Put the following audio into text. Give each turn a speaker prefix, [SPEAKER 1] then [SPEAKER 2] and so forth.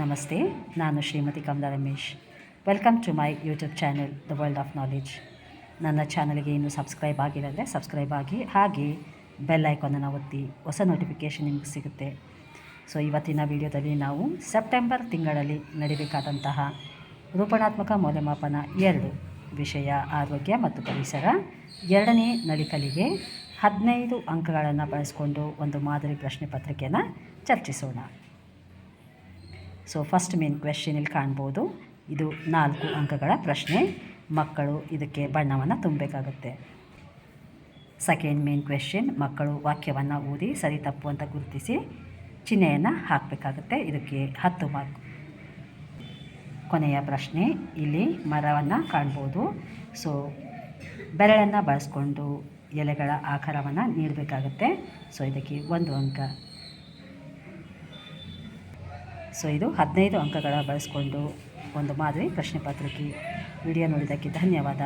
[SPEAKER 1] ನಮಸ್ತೆ, ನಾನು Shrimati Kamala Ramesh. Welcome to my YouTube channel the world of knowledge ನನ್ನ ಚಾನಲ್ಗೆ ಇನ್ನೂ ಸಬ್ಸ್ಕ್ರೈಬ್ ಆಗಿರಂದರೆ ಸಬ್ಸ್ಕ್ರೈಬ್ ಆಗಿ, ಹಾಗೆ ಬೆಲ್ ಐಕಾನನ್ನು ಒತ್ತಿ, ಹೊಸ ನೋಟಿಫಿಕೇಷನ್ ನಿಮಗೆ ಸಿಗುತ್ತೆ. ಸೊ ಇವತ್ತಿನ ವಿಡಿಯೋದಲ್ಲಿ ನಾವು ಸೆಪ್ಟೆಂಬರ್ ತಿಂಗಳಲ್ಲಿ ನಡಿಬೇಕಾದಂತಹ ರೂಪಣಾತ್ಮಕ ಮೌಲ್ಯಮಾಪನ ಎರಡು, ವಿಷಯ ಆರೋಗ್ಯ ಮತ್ತು ಪರಿಸರ. ಎರಡನೇ ನಡಿಕಲಿಗೆ ಹದಿನೈದು ಅಂಕಗಳನ್ನು ಬಳಸಿಕೊಂಡು ಒಂದು ಮಾದರಿ ಪ್ರಶ್ನೆ ಪತ್ರಿಕೆಯನ್ನು ಚರ್ಚಿಸೋಣ. ಸೊ ಫಸ್ಟ್ ಮೇನ್ ಕ್ವೆಶನ್ ಇಲ್ಲಿ ಕಾಣ್ಬೋದು. ಇದು ನಾಲ್ಕು ಅಂಕಗಳ ಪ್ರಶ್ನೆ. ಮಕ್ಕಳು ಇದಕ್ಕೆ ಬಣ್ಣವನ್ನು ತುಂಬಬೇಕಾಗುತ್ತೆ. ಸೆಕೆಂಡ್ ಮೇನ್ ಕ್ವೆಶನ್ ಮಕ್ಕಳು ವಾಕ್ಯವನ್ನು ಓದಿ ಸರಿ ತಪ್ಪು ಅಂತ ಗುರುತಿಸಿ ಚಿಹ್ನೆಯನ್ನು ಹಾಕಬೇಕಾಗುತ್ತೆ. ಇದಕ್ಕೆ ಹತ್ತು ಮಾರ್ಕ್ ಕೊನೆಯ ಪ್ರಶ್ನೆ, ಇಲ್ಲಿ ಮರವನ್ನು ಕಾಣ್ಬೋದು. ಸೊ ಬೆರಳನ್ನು ಬಳಸ್ಕೊಂಡು ಎಲೆಗಳ ಆಕಾರವನ್ನು ನೀಡಬೇಕಾಗುತ್ತೆ. ಸೊ ಇದಕ್ಕೆ ಒಂದು ಅಂಕ. ಸೊ ಇದು ಹದಿನೈದು ಅಂಕಗಳ ಬಳಸ್ಕೊಂಡು ಒಂದು ಮಾದರಿ ಪ್ರಶ್ನೆ ಪತ್ರಿಕೆ. ವಿಡಿಯೋ ನೋಡಿದ್ದಕ್ಕೆ ಧನ್ಯವಾದ.